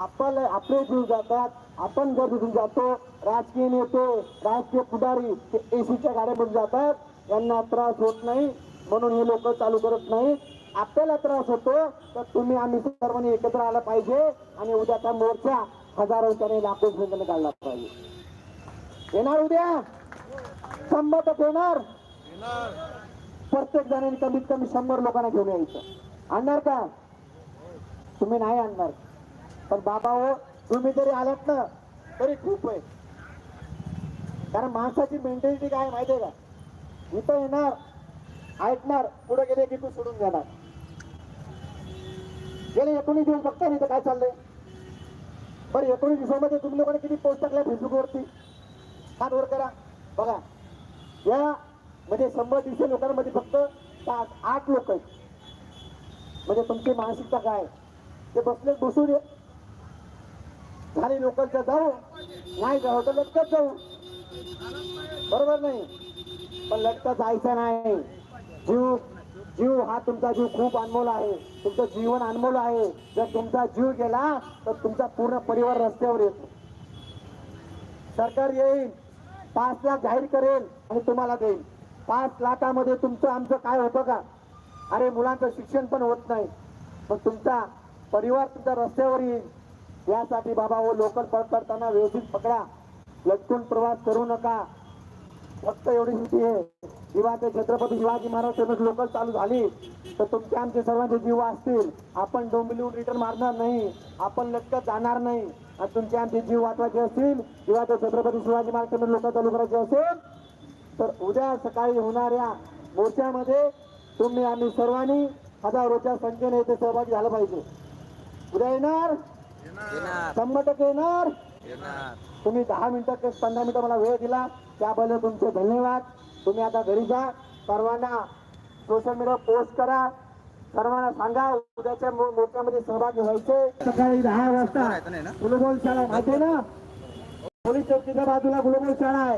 आपण आपले जीव जातात आपण जर तिथून जातो राजकीय नेते राजकीय पुढारी ते एसीच्या गाड्यामध्ये जातात यांना त्रास होत नाही म्हणून हे लोक चालू करत नाही. आपल्याला त्रास होतो तर तुम्ही आम्ही सर्वांनी एकत्र आला पाहिजे आणि उद्याचा मोर्चा हजारोच्याने लाखो संख्येने काढला पाहिजे. येणार उद्या? संमत येणार? प्रत्येक जणांनी कमीत कमी शंभर लोकांना घेऊन यायचं. आणणार का? तुम्ही नाही आणणार. पण बाबा हो तुम्ही जरी आलात ना तरी खूप आहे. कारण माणसाची मेंटॅलिटी काय माहितीये का? इथं येणार ऐकणार पुढे गेले की तू सोडून जाणार. गेले एकोणीस दिवस बघता नाही तर काय चाललंय? बरं एकोणीस दिवसामध्ये तुम्ही लोकांनी किती पोस्ट टाकल्या फेसबुकवरती? हात वर करा. बघा. या म्हणजे शंभर दीडशे लोकांमध्ये फक्त सात आठ लोक आहेत. म्हणजे तुमची मानसिकता काय ते बसले बसून खाली झाली लोकलच्या जाऊ नाही जाऊ तर लटकत जाऊ बरोबर नाही? पण लटकत जायचं नाही. जीव जीव हा तुमचा जीव खूप अनमोल आहे. तुमचं जीवन अनमोल आहे. जर तुमचा जीव गेला तर तुमचा पूर्ण परिवार रस्त्यावर येतो. सरकार येईल. पाच लाख जाहीर करेल आणि तुम्हाला देईल. पाच लाखामध्ये तुमचं आमचं काय होतं का? अरे मुलांचं शिक्षण पण होत नाही. पण तुमचा परिवार तुमच्या रस्त्यावर येईल. यासाठी बाबा हो लोकल पकडताना व्यवस्थित पकडा. लटकून प्रवास करू नका. फक्त एवढी स्थिती आहे. किंवा ते छत्रपती शिवाजी महाराज टर्मिनस लोकल चालू झाली तर तुमचे आमचे सर्वांचे जीव वाचतील. आपण डोंबिवलीहून रिटर्न मारणार नाही. आपण लटकत जाणार नाही. आणि तुमचे आमचे जीव वाचवायचे असतील किंवा ते छत्रपती शिवाजी महाराज टर्मिनस लोकल चालू करायचे असेल तर उद्या सकाळी होणाऱ्या मोर्चामध्ये तुम्ही आम्ही सर्वांनी हजारोच्या संख्येने इथे सहभागी झालं पाहिजे. उद्या येणार शंभर टक्के येणार. तुम्ही दहा मिनिटं ते पंधरा मिनिटं मला वेळ दिला त्याबद्दल तुमचे धन्यवाद. तुम्ही आता घरी जा. सर्वांना सोशल मीडिया पोस्ट करा. सर्वांना सांगा उद्याच्या मोर्चामध्ये सहभागी व्हायचे. सकाळी दहा वाजता ग्लोबल शाळा माहिती ना? पोलीस चौकीच्या बाजूला ग्लोबल शाळा आहे.